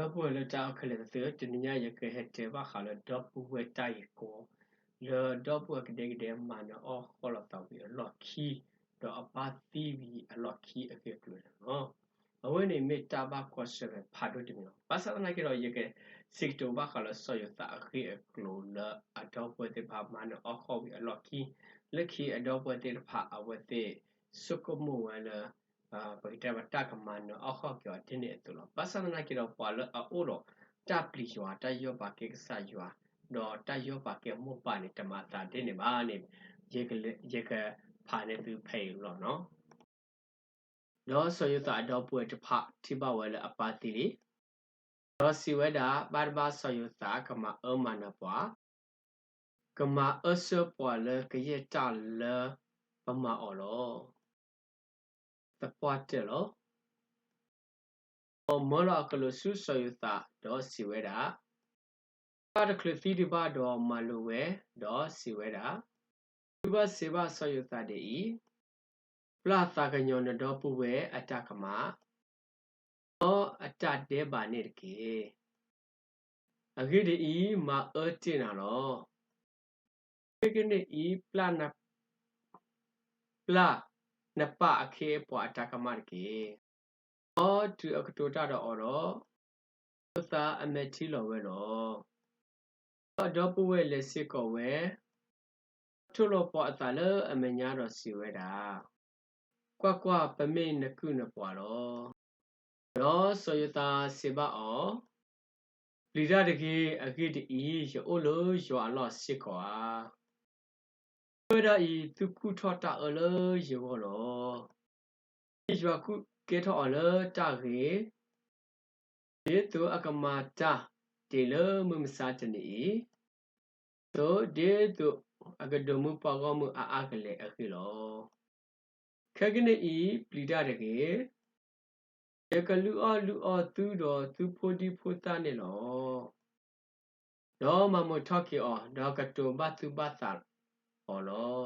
တော့ပွဲလတာခလေတဲ့တနညာရကဟက်တဲ့ဘာခါလတော့ပွဲတိုင်ကိုလောတော့ပွဲကတဲ့တဲ့မနော်အော်ခေါ်တော့ပြီးလော်ခီတော့အပါတီးပြီးအလော်ခီအကေကလို့နော်အဝဲနေမေတာဘာကောဆရဖာဒိုတင်နော်ဘာသာနာကတော့ရကစစ်တိုဘာခါလဆောယတာအကေကလို့လာအတော့ပွဲတဲ့ဘာမနော်အော်ခေါ်ပြီးအလော်ခီလက်ခီအတော့ပွဲတဲ့ဖာအဝဲတဲ့စုကမဝလာ အာပကိတဘတာကမန်နော်အော်ခေါ်ကြောတင်းနေတူလို့ဘာသာနာကတော့ပွာလအိုတော့တပ်ပလီရွာတယောပါကေကဆာရွာတော့တယောပါကေမောပါနေတမတာတင်းနေပါနေရေကရေကဖာနေသူဖေလို့နော်တော့ဆိုရတာတော့ပွေတဖတိဘဝဲလအပါတိလီတော့စီဝဲတာဘာဘာဆို ရတာကမအမနာပွားကမအဆပွားလကရတလပမအော်လောတပွားတယ်လောမလကလဆုဆိုရတာတော့စီဝဲတာပါတကလသီဒီဘာတော့မလိုဝဲတော့စီဝဲတာဒီဘစေဘဆိုရတာဒီပလာသာကညောနတော့ပူဝဲအတကမအောအတတဲပါနေတကေအဂိဒီဤမအတင်နာလောဒီကနေ့ဤပလာနပလာ နပအခေပွားအတကမတကေအောတူအကတိုတာတော့အော်တော့သာအမေတီလောဝဲတော့တော့ပူဝဲလက်စစ်ကောဝဲထုလို့ပေါ်အတလအမညာတော့စီဝဲတာကွာကွာပမေနကုနပွာလောရောဆိုယတာစေဘအောလီရတကေအကိတီယောလိုယောအလောစစ်ကွာဝ ရဤသူကုထောတာအလောယောလောယောကုကေထောအလောတာကေဒီတူအကမာတာတေလမမစာတနီတိုဒေတုအကဒမှုပကောမှုအာအကလေအခီလောခက်ကနေဤပလီဒတကေယကလူအလူအသူတော်သူဖိုဒီဖိုတာနေလောဒေါ်မမထကေအောဒေါ်ကတုဘတ်သူဘတ် သဟောလော